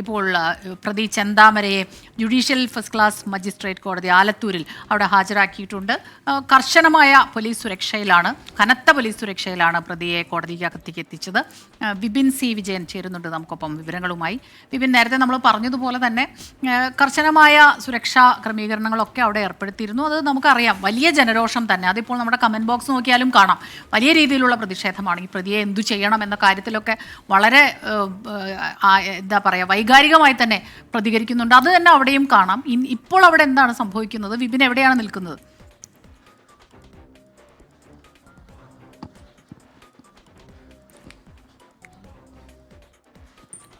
ഇപ്പോൾ പ്രതി ചെന്താമരയെ ജുഡീഷ്യൽ ഫസ്റ്റ് ക്ലാസ് മജിസ്ട്രേറ്റ് കോടതി ആലത്തൂരിൽ അവിടെ ഹാജരാക്കിയിട്ടുണ്ട്. കർശനമായ പോലീസ് സുരക്ഷയിലാണ് കനത്ത പോലീസ് സുരക്ഷയിലാണ് പ്രതിയെ കോടതിക്കകത്തേക്ക് എത്തിച്ചത്. വിപിൻ സി വിജയൻ ചേരുന്നുണ്ട് നമുക്കൊപ്പം വിവരങ്ങളുമായി. വിപിൻ നേരത്തെ നമ്മൾ പറഞ്ഞതുപോലെ തന്നെ കർശനമായ സുരക്ഷാ ക്രമീകരണങ്ങളൊക്കെ അവിടെ ഏർപ്പെടുത്തിയിരുന്നു. അത് നമുക്കറിയാം വലിയ ജനരോഷം തന്നെ. അതിപ്പോൾ നമ്മുടെ കമന്റ് ബോക്സ് നോക്കിയാലും കാണാം. വലിയ രീതിയിലുള്ള പ്രതിഷേധമാണ് ഈ പ്രതിയെ എന്തു ചെയ്യണം എന്ന കാര്യത്തിലൊക്കെ വളരെ എന്താ പറയുക വൈകാരികമായി തന്നെ പ്രതികരിക്കുന്നുണ്ട്. അത് തന്നെ അവിടെയും കാണാം. ഇപ്പോൾ അവിടെ എന്താണ് സംഭവിക്കുന്നത്? വിപിൻ എവിടെയാണ് നിൽക്കുന്നത്?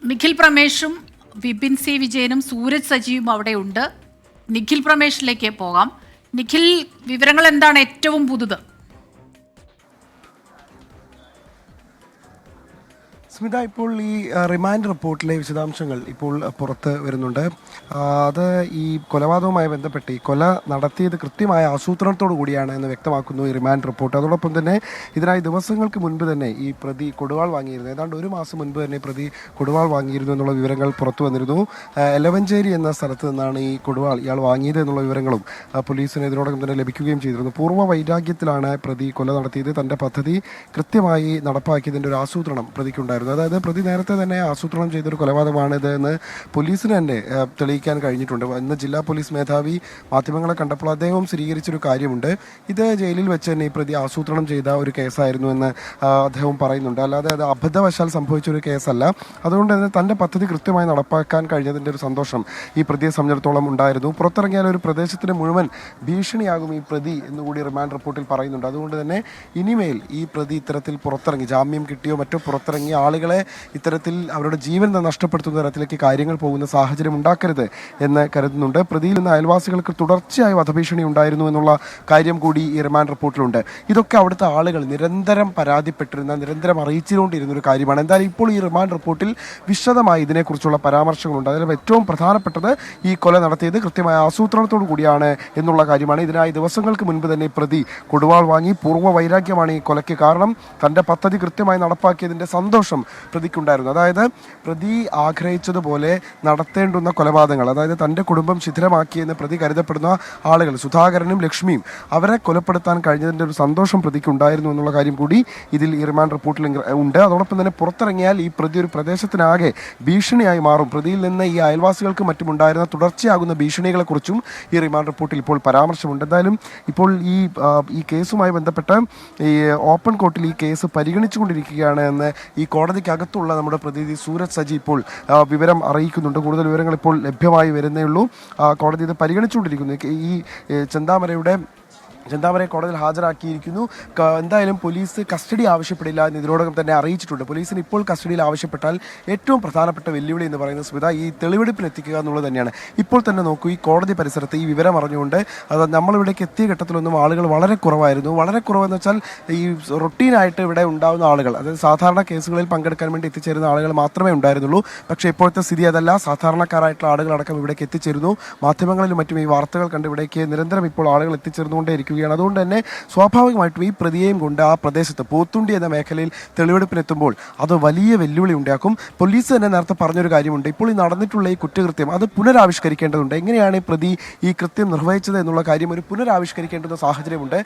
നിഖിൽ പ്രമേഷും വിപിൻ സി വിജയനും സൂരജ് സജീവും അവിടെ ഉണ്ട് നിഖിൽ പ്രമേഷിലേക്ക് പോകാം. നിഖിൽ വിവരങ്ങൾ എന്താണ് ഏറ്റവും പുതുത്? സ്മിത ഇപ്പോൾ ഈ റിമാൻഡ് റിപ്പോർട്ടിലെ വിശദാംശങ്ങൾ ഇപ്പോൾ പുറത്ത് വരുന്നുണ്ട്. അത് ഈ കൊലപാതകവുമായി ബന്ധപ്പെട്ട് ഈ കൊല നടത്തിയത് കൃത്യമായ ആസൂത്രണത്തോടു കൂടിയാണ് എന്ന് വ്യക്തമാക്കുന്നു ഈ റിമാൻഡ് റിപ്പോർട്ട്. അതോടൊപ്പം തന്നെ ഇതിനായി ദിവസങ്ങൾക്ക് മുൻപ് തന്നെ ഈ പ്രതി കൊടുവാൾ വാങ്ങിയിരുന്നു. ഏതാണ്ട് ഒരു മാസം മുൻപ് തന്നെ പ്രതി കൊടുവാൾ വാങ്ങിയിരുന്നു എന്നുള്ള വിവരങ്ങൾ പുറത്തു വന്നിരുന്നു. എലവഞ്ചേരി എന്ന സ്ഥലത്ത് നിന്നാണ് ഈ കൊടുവാൾ ഇയാൾ വാങ്ങിയത് എന്നുള്ള വിവരങ്ങളും പോലീസിന് ഇതിനോടകം തന്നെ ലഭിക്കുകയും ചെയ്തിരുന്നു. പൂർവ വൈരാഗ്യത്തിലാണ് പ്രതി കൊല നടത്തിയത്. തന്റെ പദ്ധതി കൃത്യമായി നടപ്പാക്കിയതിന്റെ ഒരു ആസൂത്രണം പ്രതിക്കുണ്ടായിരുന്നു. അതായത് പ്രതി നേരത്തെ തന്നെ ആസൂത്രണം ചെയ്തൊരു കൊലപാതകമാണിത് എന്ന് പോലീസിന് തന്നെ തെളിയിക്കാൻ കഴിഞ്ഞിട്ടുണ്ട്. ഇന്ന് ജില്ലാ പോലീസ് മേധാവി മാധ്യമങ്ങളെ കണ്ടപ്പോൾ അദ്ദേഹവും സ്ഥിരീകരിച്ചൊരു കാര്യമുണ്ട്. ഇത് ജയിലിൽ വെച്ച് തന്നെ ഈ പ്രതി ആസൂത്രണം ചെയ്ത ഒരു കേസായിരുന്നു എന്ന് അദ്ദേഹം പറയുന്നുണ്ട്. അല്ലാതെ അത് അബദ്ധവശാൽ സംഭവിച്ച ഒരു കേസല്ല. അതുകൊണ്ട് തന്നെ തന്റെ പദ്ധതി കൃത്യമായി നടപ്പാക്കാൻ കഴിഞ്ഞതിന്റെ ഒരു സന്തോഷം ഈ പ്രതിയെ സംബന്ധിച്ചിടത്തോളം ഉണ്ടായിരുന്നു. പുറത്തിറങ്ങിയാൽ ഒരു പ്രദേശത്തിന് മുഴുവൻ ഭീഷണിയാകും ഈ പ്രതി എന്നുകൂടി റിമാൻഡ് റിപ്പോർട്ടിൽ പറയുന്നുണ്ട്. അതുകൊണ്ട് തന്നെ ഇനിമേൽ ഈ പ്രതി ഇത്തരത്തിൽ പുറത്തിറങ്ങി ജാമ്യം കിട്ടിയോ മറ്റോ പുറത്തിറങ്ങിയ ആളുകളെ ഇത്തരത്തിൽ അവരുടെ ജീവൻ തന്നെ നഷ്ടപ്പെടുത്തുന്ന തരത്തിലേക്ക് കാര്യങ്ങൾ പോകുന്ന സാഹചര്യം ഉണ്ടാക്കരുത് എന്ന് കരുതുന്നുണ്ട്. പ്രതിയിൽ നിന്ന് അയൽവാസികൾക്ക് തുടർച്ചയായി വധഭീഷണി ഉണ്ടായിരുന്നു എന്നുള്ള കാര്യം കൂടി ഈ റിമാൻഡ് റിപ്പോർട്ടിലുണ്ട്. ഇതൊക്കെ അവിടുത്തെ ആളുകൾ നിരന്തരം പരാതിപ്പെട്ടിരുന്ന നിരന്തരം അറിയിച്ചുകൊണ്ടിരുന്ന ഒരു കാര്യമാണ്. എന്തായാലും ഇപ്പോൾ ഈ റിമാൻഡ് റിപ്പോർട്ടിൽ വിശദമായി ഇതിനെക്കുറിച്ചുള്ള പരാമർശങ്ങളുണ്ട്. അതിൽ ഏറ്റവും പ്രധാനപ്പെട്ടത് ഈ കൊല നടത്തിയത് കൃത്യമായ ആസൂത്രണത്തോടു കൂടിയാണ് എന്നുള്ള കാര്യമാണ്. ഇതിനായി ദിവസങ്ങൾക്ക് മുൻപ് തന്നെ പ്രതി കൊടുവാൾ വാങ്ങി പൂർവ വൈരാഗ്യമാണ് ഈ കൊലയ്ക്ക് കാരണം. തന്റെ പദ്ധതി കൃത്യമായി നടപ്പാക്കിയതിന്റെ സന്തോഷം പ്രതിക്കുണ്ടായിരുന്നു. അതായത് പ്രതി ആഗ്രഹിച്ചതുപോലെ നടത്തേണ്ടുന്ന കൊലപാതകങ്ങൾ അതായത് തന്റെ കുടുംബം ശിഥിലമാക്കിയെന്ന് പ്രതി കരുതപ്പെടുന്ന ആളുകൾ സുധാകരനും ലക്ഷ്മിയും അവരെ കൊലപ്പെടുത്താൻ കഴിഞ്ഞതിന്റെ ഒരു സന്തോഷം പ്രതിക്ക് ഉണ്ടായിരുന്നു എന്നുള്ള കാര്യം കൂടി ഇതിൽ ഈ റിമാൻഡ് റിപ്പോർട്ടിൽ ഉണ്ട്. അതോടൊപ്പം തന്നെ പുറത്തിറങ്ങിയാൽ ഈ പ്രതി ഒരു പ്രദേശത്തിനാകെ ഭീഷണിയായി മാറും. പ്രതിയിൽ നിന്ന് ഈ അയൽവാസികൾക്ക് മറ്റുമുണ്ടായിരുന്ന തുടർച്ചയാകുന്ന ഭീഷണികളെക്കുറിച്ചും ഈ റിമാൻഡ് റിപ്പോർട്ടിൽ ഇപ്പോൾ പരാമർശമുണ്ട്. എന്തായാലും ഇപ്പോൾ ഈ ഈ കേസുമായി ബന്ധപ്പെട്ട് ഈ ഓപ്പൺ കോർട്ടിൽ ഈ കേസ് പരിഗണിച്ചുകൊണ്ടിരിക്കുകയാണ് എന്ന് ഈ കോടതിക്കകത്തുള്ള നമ്മുടെ പ്രതിനിധി സൂരജ് സജി ഇപ്പോൾ വിവരം അറിയിക്കുന്നുണ്ട്. കൂടുതൽ വിവരങ്ങൾ ഇപ്പോൾ ലഭ്യമായി വരുന്നേ ഉള്ളൂ. കോടതി ഇത് പരിഗണിച്ചുകൊണ്ടിരിക്കുന്നു. ഈ ചെന്താമരയുടെ ചെന്താമരയെ കോടതിയിൽ ഹാജരാക്കിയിരിക്കുന്നു. എന്തായാലും പോലീസ് കസ്റ്റഡി ആവശ്യപ്പെടില്ല എന്ന് ഇതിനോടകം തന്നെ അറിയിച്ചിട്ടുണ്ട്. പോലീസിന് ഇപ്പോൾ കസ്റ്റഡിയിൽ ആവശ്യപ്പെട്ടാൽ ഏറ്റവും പ്രധാനപ്പെട്ട വെല്ലുവിളി എന്ന് പറയുന്ന സ്മിത ഈ തെളിവെടുപ്പിലെത്തിക്കുക എന്നുള്ളത് തന്നെയാണ്. ഇപ്പോൾ തന്നെ നോക്കൂ ഈ കോടതി പരിസരത്ത് ഈ വിവരം അറിഞ്ഞുകൊണ്ട് അത് നമ്മളിവിടേക്ക് എത്തിയ ഘട്ടത്തിലൊന്നും ആളുകൾ വളരെ കുറവായിരുന്നു. വളരെ കുറവെന്ന് വെച്ചാൽ ഈ റൊട്ടീനായിട്ട് ഇവിടെ ഉണ്ടാകുന്ന ആളുകൾ അതായത് സാധാരണ കേസുകളിൽ പങ്കെടുക്കാൻ വേണ്ടി എത്തിച്ചേരുന്ന ആളുകൾ മാത്രമേ ഉണ്ടായിരുന്നുള്ളൂ. പക്ഷേ ഇപ്പോഴത്തെ സ്ഥിതി അതല്ല. സാധാരണക്കാരായിട്ടുള്ള ആളുകളടക്കം ഇവിടേക്ക് എത്തിച്ചേരുന്നു. മാധ്യമങ്ങളിലും മറ്റും ഈ വാർത്തകൾ കണ്ട് ഇവിടേക്ക് നിരന്തരം ഇപ്പോൾ ആളുകൾ എത്തിച്ചേർന്നുകൊണ്ടേ ഇരിക്കുകയാണ് അതുകൊണ്ട് തന്നെ സ്വാഭാവികമായിട്ടും ഈ പ്രതിയെയും കൊണ്ട് ആ പ്രദേശത്ത് പോത്തുണ്ടി എന്ന മേഖലയിൽ തെളിവെടുപ്പിനെത്തുമ്പോൾ അത് വലിയ വെല്ലുവിളി ഉണ്ടാക്കും. പോലീസ് തന്നെ നേരത്തെ പറഞ്ഞൊരു കാര്യമുണ്ട്. ഇപ്പോൾ ഈ നടന്നിട്ടുള്ള ഈ കുറ്റകൃത്യം അത് പുനരാവിഷ്കരിക്കേണ്ടതുണ്ട്. എങ്ങനെയാണ് ഈ പ്രതി ഈ കൃത്യം നിർവഹിച്ചത് എന്നുള്ള കാര്യം ഒരു പുനരാവിഷ്കരിക്കേണ്ടുന്ന സാഹചര്യമുണ്ട്.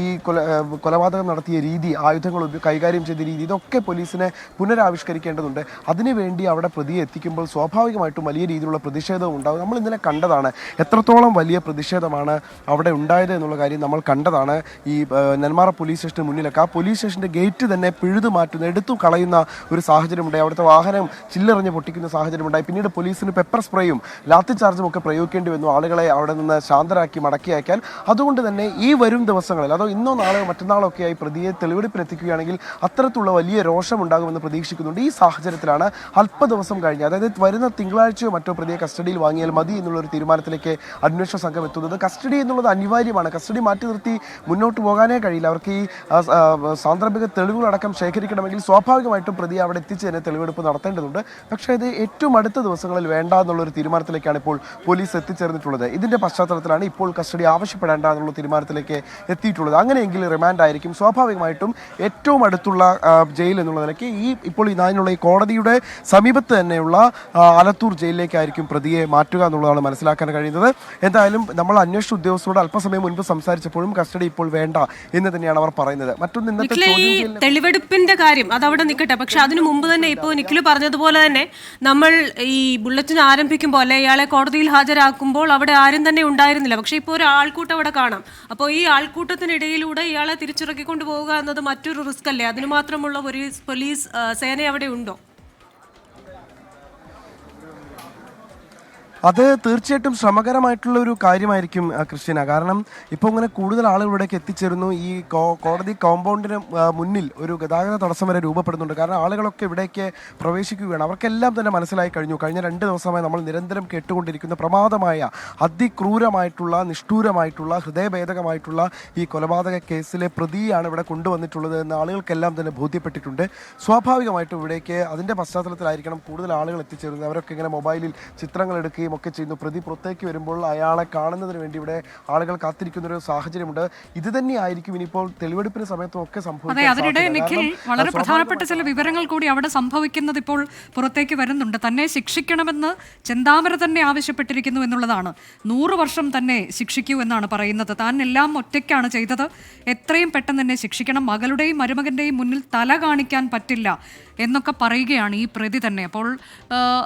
ഈ കൊല കൊലപാതകം നടത്തിയ രീതി ആയുധങ്ങൾ കൈകാര്യം ചെയ്ത രീതി ഇതൊക്കെ പോലീസിനെ പുനരാവിഷ്കരിക്കേണ്ടതുണ്ട്. അതിനുവേണ്ടി അവിടെ പ്രതിയെ എത്തിക്കുമ്പോൾ സ്വാഭാവികമായിട്ടും വലിയ രീതിയിലുള്ള പ്രതിഷേധവും ഉണ്ടാകും. നമ്മൾ ഇന്നലെ കണ്ടതാണ് എത്രത്തോളം വലിയ പ്രതിഷേധമാണ് അവിടെ ഉണ്ടായത് എന്നുള്ള കാര്യം നമ്മൾ കണ്ടതാണ് ഈ നെന്മാറ പോലീസ് സ്റ്റേഷന് മുന്നിലൊക്കെ ആ പോലീസ് സ്റ്റേഷന്റെ ഗേറ്റ് തന്നെ പിഴുതു മാറ്റുന്ന എടുത്തു കളയുന്ന ഒരു സാഹചര്യമുണ്ടായി. അവിടുത്തെ വാഹനം ചില്ലെറിഞ്ഞ് പൊട്ടിക്കുന്ന സാഹചര്യമുണ്ടായി. പിന്നീട് പോലീസിന് പെപ്പർ സ്പ്രേയും ലാത്തി ചാർജും ഒക്കെ പ്രയോഗിക്കേണ്ടി വന്നു. ആളുകളെ അവിടെ നിന്ന് ശാന്തരാക്കി മടക്കി അയക്കാൻ. അതുകൊണ്ട് തന്നെ ഈ വരും ദിവസങ്ങളിൽ അതോ ഇന്നോ നാളെയോ മറ്റന്നാളോ ഒക്കെ ആയി പ്രതിയെ തെളിവെടുപ്പിനെത്തിക്കുകയാണെങ്കിൽ അത്തരത്തിലുള്ള വലിയ രോഷം ഉണ്ടാകുമെന്ന് പ്രതീക്ഷിക്കുന്നുണ്ട്. ഈ സാഹചര്യത്തിലാണ് അല്പ ദിവസം കഴിഞ്ഞ് അതായത് വരുന്ന തിങ്കളാഴ്ചയോ മറ്റോ പ്രതിയെ കസ്റ്റഡിയിൽ വാങ്ങിയാൽ മതി എന്നുള്ള ഒരു തീരുമാനത്തിലേക്ക് അന്വേഷണ സംഘം എത്തുന്നത്. കസ്റ്റഡി എന്നുള്ളത് അനിവാര്യമാണ്. കസ്റ്റഡി കൂടി മാറ്റി നിർത്തി മുന്നോട്ട് പോകാനേ കഴിയില്ല. അവർക്ക് ഈ സാന്ദർഭിക തെളിവുകളടക്കം ശേഖരിക്കണമെങ്കിൽ സ്വാഭാവികമായിട്ടും പ്രതി അവിടെ എത്തിച്ച് തന്നെ തെളിവെടുപ്പ് നടത്തേണ്ടതുണ്ട്. പക്ഷേ ഇത് ഏറ്റവും അടുത്ത ദിവസങ്ങളിൽ വേണ്ട എന്നുള്ളൊരു തീരുമാനത്തിലേക്കാണ് ഇപ്പോൾ പോലീസ് എത്തിച്ചേർന്നിട്ടുള്ളത്. ഇതിന്റെ പശ്ചാത്തലത്തിലാണ് ഇപ്പോൾ കസ്റ്റഡി ആവശ്യപ്പെടേണ്ട എന്നുള്ള തീരുമാനത്തിലേക്ക് എത്തിയിട്ടുള്ളത്. അങ്ങനെയെങ്കിൽ റിമാൻഡ് ആയിരിക്കും. സ്വാഭാവികമായിട്ടും ഏറ്റവും അടുത്തുള്ള ജയിൽ എന്നുള്ള നിലയ്ക്ക് ഈ ഇപ്പോൾ ഇതിനുള്ള ഈ കോടതിയുടെ സമീപത്ത് തന്നെയുള്ള ആലത്തൂർ ജയിലിലേക്കായിരിക്കും പ്രതിയെ മാറ്റുക എന്നുള്ളതാണ് മനസ്സിലാക്കാൻ കഴിയുന്നത്. എന്തായാലും നമ്മൾ അന്വേഷണ ഉദ്യോഗസ്ഥരോട് അല്പസമയം മുൻപ് സംസാരിച്ചപ്പോഴും കസ്റ്റഡി ഇപ്പോൾ വേണ്ട എന്ന് തന്നെയാണ് അവർ പറയുന്നത്. മറ്റൊന്ന് ഇന്നത്തെ ചോദ്യം തെളിവെടുപ്പിന്റെ കാര്യം അവിടെ നിൽക്കട്ടെ പക്ഷെ അതിനു മുമ്പ് തന്നെ ഇപ്പോൾ നിഖിൽ പറഞ്ഞതുപോലെ തന്നെ നമ്മൾ ഈ ബുള്ളറ്റിൻ ആരംഭിക്കുമ്പോൾ അല്ലെ ഇയാളെ കോടതിയിൽ ഹാജരാക്കുമ്പോൾ അവിടെ ആരും തന്നെ ഉണ്ടായിരുന്നില്ല. പക്ഷെ ഇപ്പോൾ ഒരു ആൾക്കൂട്ടം അവിടെ കാണാം. അപ്പോൾ ഈ ആൾക്കൂട്ടത്തിനിടയിലൂടെ ഇയാളെ തിരിച്ചിറക്കിക്കൊണ്ട് പോവുക എന്നത് മറ്റൊരു റിസ്ക് അല്ലേ? അതിന് മാത്രമുള്ള ഒരു പോലീസ് സേന അവിടെ ഉണ്ടോ? അത് തീർച്ചയായിട്ടും ശ്രമകരമായിട്ടുള്ള ഒരു കാര്യമായിരിക്കും ക്രിസ്ത്യന കാരണം ഇപ്പോൾ ഇങ്ങനെ കൂടുതൽ ആളുകൾ ഇവിടേക്ക് എത്തിച്ചേരുന്നു. ഈ കോടതി കോമ്പൗണ്ടിന് മുന്നിൽ ഒരു ഗതാഗത തടസ്സം വരെ രൂപപ്പെടുന്നുണ്ട്. കാരണം ആളുകളൊക്കെ ഇവിടേക്ക് പ്രവേശിക്കുകയാണ്. അവർക്കെല്ലാം തന്നെ മനസ്സിലായി കഴിഞ്ഞു. കഴിഞ്ഞ രണ്ട് ദിവസമായി നമ്മൾ നിരന്തരം കേട്ടുകൊണ്ടിരിക്കുന്ന പ്രമാദമായ അതിക്രൂരമായിട്ടുള്ള നിഷ്ഠൂരമായിട്ടുള്ള ഹൃദയഭേദകമായിട്ടുള്ള ഈ കൊലപാതക കേസിലെ പ്രതിയാണ് ഇവിടെ കൊണ്ടുവന്നിട്ടുള്ളത് എന്ന് ആളുകൾക്കെല്ലാം തന്നെ ബോധ്യപ്പെട്ടിട്ടുണ്ട്. സ്വാഭാവികമായിട്ടും ഇവിടേക്ക് അതിന്റെ പശ്ചാത്തലത്തിലായിരിക്കണം കൂടുതൽ ആളുകൾ എത്തിച്ചേരുന്നത്. അവരൊക്കെ ഇങ്ങനെ മൊബൈലിൽ ചിത്രങ്ങൾ എടുക്കുകയും ഒക്കെ ചെയ്യുന്നു. പ്രതി പുറത്തേക്ക് വരുമ്പോൾ അയാളെ കാണുന്നതിന് വേണ്ടി ഇവിടെ ആളുകൾ കാത്തിരിക്കുന്ന ഒരു സാഹചര്യമുണ്ട്. ഇത് തന്നെയായിരിക്കും ഇനിയിപ്പോൾ തെളിവെടുപ്പിന് സമയത്തും ഒക്കെ അതെ സംഭവിക്കാൻ അതിനിടെ നിഖിൽ വളരെ പ്രധാനപ്പെട്ട ചില വിവരങ്ങൾ കൂടി അവിടെ സംഭവിക്കുന്നത് ഇപ്പോൾ പുറത്തേക്ക് വരുന്നുണ്ട്. തന്നെ ശിക്ഷിക്കണമെന്ന് ചെന്താമര തന്നെ ആവശ്യപ്പെട്ടിരിക്കുന്നു എന്നുള്ളതാണ്. നൂറ് വർഷം തന്നെ ശിക്ഷിക്കൂ എന്നാണ് പറയുന്നത്. താൻ എല്ലാം ഒറ്റയ്ക്കാണ് ചെയ്തത്. എത്രയും പെട്ടെന്ന് തന്നെ ശിക്ഷിക്കണം. മകളുടെയും മരുമകന്റെയും മുന്നിൽ തല കാണിക്കാൻ പറ്റില്ല. എന്നൊക്കെ പറയുകയാണ് ഈ പ്രതി തന്നെ. അപ്പോൾ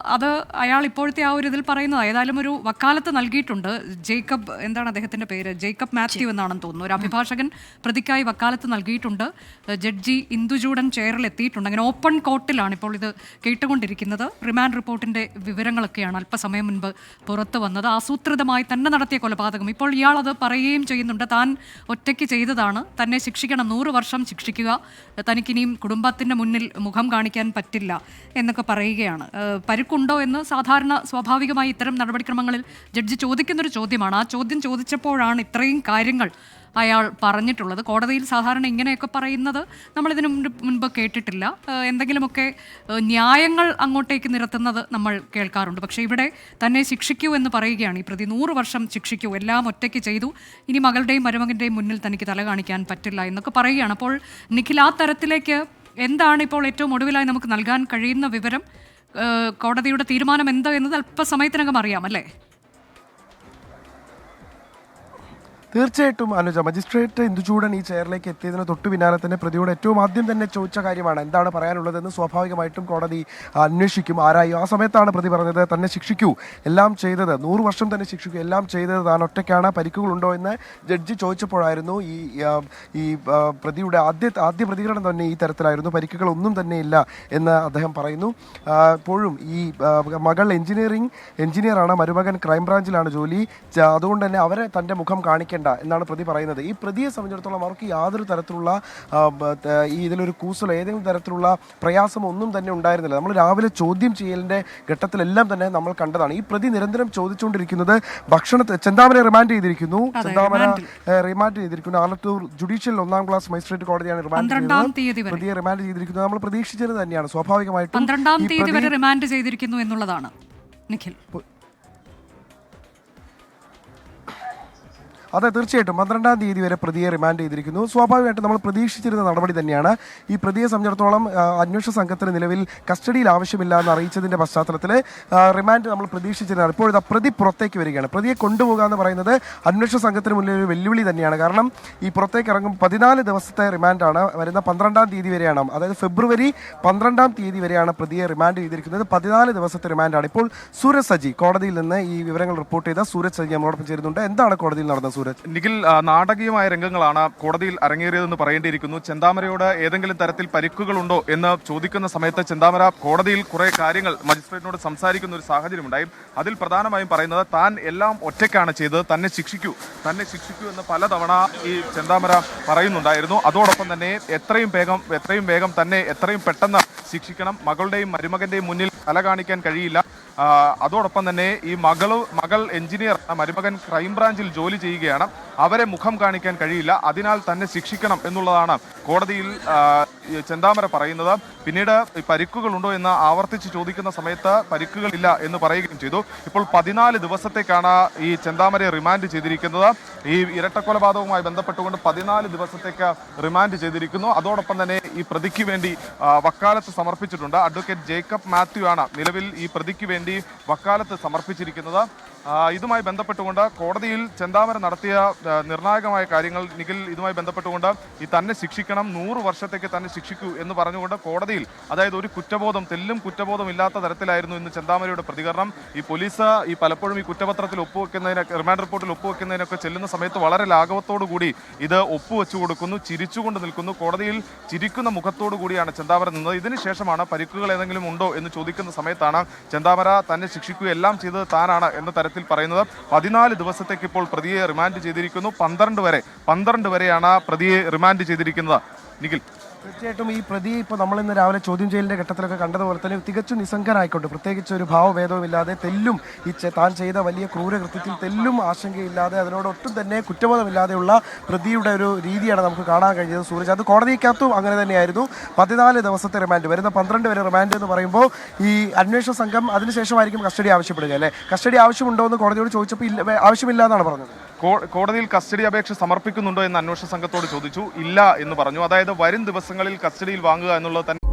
അത് അയാൾ ഇപ്പോഴത്തെ ആ ഒരു ഇതിൽ പറയുന്നത് ഏതായാലും ഒരു വക്കാലത്ത് നൽകിയിട്ടുണ്ട്. ജേക്കബ് എന്താണ് അദ്ദേഹത്തിന്റെ പേര്? ജേക്കബ് മാത്യു എന്നാണെന്ന് തോന്നുന്നു. ഒരു അഭിഭാഷകൻ പ്രതിക്കായി വക്കാലത്ത് നൽകിയിട്ടുണ്ട്. ജഡ്ജി ഇന്ദുചൂടൻ ചെയറിൽ എത്തിയിട്ടുണ്ട്. അങ്ങനെ ഓപ്പൺ കോർട്ടിലാണ് ഇപ്പോൾ ഇത് കേട്ടുകൊണ്ടിരിക്കുന്നത്. റിമാൻഡ് റിപ്പോർട്ടിന്റെ വിവരങ്ങളൊക്കെയാണ് അല്പസമയം മുൻപ് പുറത്തു വന്നത്. ആസൂത്രിതമായി തന്നെ നടത്തിയ കൊലപാതകം. ഇപ്പോൾ ഇയാൾ അത് പറയുകയും ചെയ്യുന്നുണ്ട്. താൻ ഒറ്റയ്ക്ക് ചെയ്തതാണ്. തന്നെ ശിക്ഷിക്കണം. നൂറ് വർഷം ശിക്ഷിക്കുക. തനിക്കിനിയും കുടുംബത്തിന്റെ മുന്നിൽ മുഖം കാണിക്കാൻ പറ്റില്ല എന്നൊക്കെ പറയുകയാണ്. പരുക്കുണ്ടോ എന്ന് സാധാരണ സ്വാഭാവികമായി ഇത്തരം നടപടിക്രമങ്ങളിൽ ജഡ്ജി ചോദിക്കുന്നൊരു ചോദ്യമാണ്. ആ ചോദ്യം ചോദിച്ചപ്പോഴാണ് ഇത്രയും കാര്യങ്ങൾ അയാൾ പറഞ്ഞിട്ടുള്ളത്. കോടതിയിൽ സാധാരണ ഇങ്ങനെയൊക്കെ പറയുന്നത് നമ്മളിതിനു മുൻപ് കേട്ടിട്ടില്ല. എന്തെങ്കിലുമൊക്കെ ന്യായങ്ങൾ അങ്ങോട്ടേക്ക് നിരത്തുന്നത് നമ്മൾ കേൾക്കാറുണ്ട്. പക്ഷേ ഇവിടെ തന്നെ ശിക്ഷിക്കൂ എന്ന് പറയുകയാണ്. ഈ പ്രതി നൂറ് വർഷം ശിക്ഷിക്കൂ. എല്ലാം ഒറ്റയ്ക്ക് ചെയ്തു. ഇനി മകളുടെയും മരുമകന്റെയും മുന്നിൽ തനിക്ക് തല കാണിക്കാൻ പറ്റില്ല എന്നൊക്കെ പറയുകയാണ്. അപ്പോൾ നിഖിൽ ആ തരത്തിലേക്ക് എന്താണ് ഇപ്പോൾ ഏറ്റവും ഒടുവിലായി നമുക്ക് നൽകാൻ കഴിയുന്ന വിവരം? കോടതിയുടെ തീരുമാനം എന്താ എന്നത് അല്പസമയത്തിനകം അറിയാം അല്ലേ? തീർച്ചയായിട്ടും അനുജ. മജിസ്ട്രേറ്റ് ഇന്ദുചൂടൻ ഈ ചെയറിലേക്ക് എത്തിയതിന് തൊട്ടു പിന്നാലെ തന്നെ പ്രതിയോട് ഏറ്റവും ആദ്യം തന്നെ ചോദിച്ച കാര്യമാണ്. എന്താണ് പറയാനുള്ളതെന്ന് സ്വാഭാവികമായിട്ടും കോടതി അന്വേഷിക്കും. ആരായും? ആ സമയത്താണ് പ്രതി പറഞ്ഞത് തന്നെ ശിക്ഷിക്കൂ. എല്ലാം ചെയ്തത് നൂറ് വർഷം തന്നെ ശിക്ഷിക്കൂ. എല്ലാം ചെയ്തത് താൻ ഒറ്റയ്ക്കാണ്. പരിക്കുകളുണ്ടോ? എന്ന് ജഡ്ജി ചോദിച്ചപ്പോഴായിരുന്നു ഈ ഈ പ്രതിയുടെ ആദ്യ ആദ്യ പ്രതികരണം തന്നെ ഈ തരത്തിലായിരുന്നു. പരിക്കുകൾ ഒന്നും തന്നെ ഇല്ല എന്ന് അദ്ദേഹം പറയുന്നു. ഇപ്പോഴും ഈ മകൾ എഞ്ചിനീയറിംഗ് എഞ്ചിനീയറാണ്. മരുമകൻ ക്രൈംബ്രാഞ്ചിലാണ് ജോലി. അതുകൊണ്ട് തന്നെ അവരെ തന്റെ മുഖം കാണിക്കേണ്ട എന്നാണ് പ്രതി പറയുന്നത്. ഈ പ്രതിയെ സംബന്ധിച്ചിടത്തോളം അവർക്ക് യാതൊരു തരത്തിലുള്ള ഈ ഇതിലൊരു കൂസലോ ഏതെങ്കിലും തരത്തിലുള്ള പ്രയാസം ഒന്നും തന്നെ ഉണ്ടായിരുന്നില്ല. നമ്മൾ രാവിലെ ചോദ്യം ചെയ്യലിന്റെ ഘട്ടത്തിലെല്ലാം തന്നെ നമ്മൾ കണ്ടതാണ്. ഈ പ്രതി നിരന്തരം ചോദിച്ചുകൊണ്ടിരിക്കുന്നത് ഭക്ഷണത്തെ ചെന്താമനെ റിമാൻഡ് ചെയ്തിരിക്കുന്നു. ചെന്താമന റിമാൻഡ് ചെയ്തിരിക്കുന്നു. ആലത്തൂർ ജുഡീഷ്യൽ ഒന്നാം ക്ലാസ് മജിസ്ട്രേറ്റ് കോടതിയാണ് റിമാൻഡ് ചെയ്തത്. പ്രതിയെ റിമാൻഡ് ചെയ്തിരിക്കുന്നത് നമ്മൾ പ്രതീക്ഷിച്ചത് തന്നെയാണ്. സ്വാഭാവികമായിട്ടും പന്ത്രണ്ടാം തീയതി വരെ റിമാൻഡ് ചെയ്തിരിക്കുന്നു എന്നുള്ളതാണ്. നിഖിൽ. അതെ തീർച്ചയായിട്ടും. പന്ത്രണ്ടാം തീയതി വരെ പ്രതിയെ റിമാൻഡ് ചെയ്തിരിക്കുന്നു. സ്വാഭാവികമായിട്ടും നമ്മൾ പ്രതീക്ഷിച്ചിരുന്ന നടപടി തന്നെയാണ്. ഈ പ്രതിയെ സംബന്ധിച്ചിടത്തോളം അന്വേഷണ സംഘത്തിന് നിലവിൽ കസ്റ്റഡിയിൽ ആവശ്യമില്ല എന്ന് അറിയിച്ചതിന്റെ പശ്ചാത്തലത്തിൽ റിമാൻഡ് നമ്മൾ പ്രതീക്ഷിച്ചിരുന്നത് ഇപ്പോൾ ഇതാ പ്രതി പുറത്തേക്ക് വരികയാണ്. പ്രതിയെ കൊണ്ടുപോകുക എന്ന് പറയുന്നത് അന്വേഷണ സംഘത്തിന് മുന്നിൽ ഒരു വെല്ലുവിളി തന്നെയാണ്. കാരണം ഈ പുറത്തേക്ക് ഇറങ്ങും പതിനാല് ദിവസത്തെ റിമാൻഡാണ് വരുന്ന പന്ത്രണ്ടാം തീയതി വരെയാണ്. അതായത് ഫെബ്രുവരി പന്ത്രണ്ടാം തീയതി വരെയാണ് പ്രതിയെ റിമാൻഡ് ചെയ്തിരിക്കുന്നത്. പതിനാല് ദിവസത്തെ റിമാൻഡാണ് ഇപ്പോൾ സൂരജ് സജി കോടതിയിൽ നിന്ന് ഈ വിവരങ്ങൾ റിപ്പോർട്ട് ചെയ്ത സൂരജ് സജി നമ്മളോടൊപ്പം ചേരുന്നുണ്ട്. എന്താണ് കോടതിയിൽ നടന്നത് സൂരജ്. നിഖിൽ നാടകീയമായ രംഗങ്ങളാണ് കോടതിയിൽ അരങ്ങേറിയതെന്ന് പറയേണ്ടിയിരിക്കുന്നു. ചെന്താമരയോട് ഏതെങ്കിലും തരത്തിൽ പരിക്കുകളുണ്ടോ എന്ന് ചോദിക്കുന്ന സമയത്ത് ചെന്താമര കോടതിയിൽ കുറെ കാര്യങ്ങൾ മജിസ്ട്രേറ്റിനോട് സംസാരിക്കുന്ന ഒരു സാഹചര്യം ഉണ്ടായി അതിൽ പ്രധാനമായും പറയുന്നത് താൻ എല്ലാം ഒറ്റയ്ക്കാണ് ചെയ്തത് തന്നെ ശിക്ഷിക്കൂ തന്നെ ശിക്ഷിക്കൂ എന്ന് പലതവണ ഈ ചെന്താമര പറയുന്നുണ്ടായിരുന്നു. അതോടൊപ്പം തന്നെ എത്രയും വേഗം എത്രയും വേഗം തന്നെ എത്രയും പെട്ടെന്ന് ശിക്ഷിക്കണം. മകളുടെയും മരുമകന്റെയും മുന്നിൽ തല കാണിക്കാൻ കഴിയില്ല. അതോടൊപ്പം തന്നെ ഈ മകൾ മകൾ എഞ്ചിനീയർ മരുമകൻ ക്രൈംബ്രാഞ്ചിൽ ജോലി ചെയ്യുകയാണ്. അവരെ മുഖം കാണിക്കാൻ കഴിയില്ല. അതിനാൽ തന്നെ ശിക്ഷിക്കണം എന്നുള്ളതാണ് കോടതിയിൽ ചെന്താമര പറയുന്നത് പിന്നീട് പരിക്കുകളുണ്ടോ എന്ന് ആവർത്തിച്ച് ചോദിക്കുന്ന സമയത്ത് പരിക്കുകളില്ല എന്ന് പറയുകയും ചെയ്തു. ഇപ്പോൾ പതിനാല് ദിവസത്തേക്കാണ് ഈ ചെന്താമരയെ റിമാൻഡ് ചെയ്തിരിക്കുന്നത്. ഈ ഇരട്ടക്കൊലപാതകവുമായി ബന്ധപ്പെട്ടുകൊണ്ട് പതിനാല് ദിവസത്തേക്ക് റിമാൻഡ് ചെയ്തിരിക്കുന്നു. അതോടൊപ്പം തന്നെ ഈ പ്രതിക്ക് വേണ്ടി വക്കാലത്ത് സമർപ്പിച്ചിട്ടുണ്ട്. അഡ്വക്കേറ്റ് ജേക്കബ് മാത്യു ആണ് നിലവിൽ ഈ പ്രതിക്ക് വേണ്ടി വക്കാലത്ത് സമർപ്പിച്ചിരിക്കുന്നത്. ഇതുമായി ബന്ധപ്പെട്ടുകൊണ്ട് കോടതിയിൽ ചെന്താമര നടത്തിയ നിർണായകമായ കാര്യങ്ങൾ നിഖിൽ ഇതുമായി ബന്ധപ്പെട്ടുകൊണ്ട് ഈ തന്നെ ശിക്ഷിക്കണം നൂറ് വർഷത്തേക്ക് തന്നെ ശിക്ഷിക്കൂ എന്ന് പറഞ്ഞുകൊണ്ട് കോടതിയിൽ അതായത് ഒരു കുറ്റബോധം തെല്ലും കുറ്റബോധം ഇല്ലാത്ത തരത്തിലായിരുന്നു ഇന്ന് ചെന്താമരയുടെ പ്രതികരണം. ഈ പോലീസ് ഈ പലപ്പോഴും ഈ കുറ്റപത്രത്തിൽ ഒപ്പുവെക്കുന്നതിനൊക്കെ റിമാൻഡ് റിപ്പോർട്ടിൽ ഒപ്പുവെക്കുന്നതിനൊക്കെ ചെല്ലുന്ന സമയത്ത് വളരെ ലാഘവത്തോടു കൂടി ഇത് ഒപ്പുവെച്ചു കൊടുക്കുന്നു ചിരിച്ചുകൊണ്ട് നിൽക്കുന്നു. കോടതിയിൽ ചിരിക്കുന്ന മുഖത്തോടു കൂടിയാണ് ചെന്താമര നിന്നത്. ഇതിനുശേഷമാണ് പരിക്കുകൾ ഏതെങ്കിലും ഉണ്ടോ എന്ന് ചോദിക്കുന്ന സമയത്താണ് ചെന്താമര തന്നെ ശിക്ഷിക്കുകയെല്ലാം ചെയ്തത് താനാണ് എന്ന തരത്തിൽ പറയുന്നത് പതിനാല് ദിവസത്തേക്ക് ഇപ്പോൾ പ്രതിയെ റിമാൻഡ് ചെയ്തിരിക്കുന്നു. പന്ത്രണ്ട് വരെ പന്ത്രണ്ട് വരെയാണ് പ്രതിയെ റിമാൻഡ് ചെയ്തിരിക്കുന്നത്. നിഖിൽ. തീർച്ചയായിട്ടും ഈ പ്രതി ഇപ്പോൾ നമ്മൾ ഇന്ന് രാവിലെ ചോദ്യം ചെയ്യലിന്റെ ഘട്ടത്തിലൊക്കെ കണ്ടതുപോലെ തന്നെ തികച്ചും നിസ്സംഗനായിക്കൊണ്ട് പ്രത്യേകിച്ച് ഒരു ഭാവഭേദവും ഇല്ലാതെ തെല്ലും ഈ താൻ ചെയ്ത വലിയ ക്രൂരകൃത്യത്തിൽ തെല്ലും ആശങ്കയില്ലാതെ അതിനോട് ഒട്ടും തന്നെ കുറ്റബോധമില്ലാതെയുള്ള പ്രതിയുടെ ഒരു രീതിയാണ് നമുക്ക് കാണാൻ കഴിഞ്ഞത് സൂരജ്. അത് കോടതിക്കകത്തും അങ്ങനെ തന്നെയായിരുന്നു. പതിനാല് ദിവസത്തെ റിമാൻഡ്. വരുന്ന പന്ത്രണ്ട് വരെ റിമാൻഡ് എന്ന് പറയുമ്പോൾ ഈ അന്വേഷണ സംഘം അതിനുശേഷമായിരിക്കും കസ്റ്റഡി ആവശ്യപ്പെടുക അല്ലേ? കസ്റ്റഡി ആവശ്യമുണ്ടോ എന്ന് കോടതിയോട് ചോദിച്ചപ്പോൾ ഇല്ല ആവശ്യമില്ല എന്നാണ് പറഞ്ഞത്. കോടതിയിൽ കസ്റ്റഡി അപേക്ഷ സമർപ്പിക്കുന്നുണ്ടോ എന്ന് അന്വേഷണ സംഘത്തോട് ചോദിച്ചു. ഇല്ല എന്ന് പറഞ്ഞു. അതായത് വരും ദിവസങ്ങളിൽ കസ്റ്റഡിയിൽ വാങ്ങുക എന്നുള്ളത് തന്നെ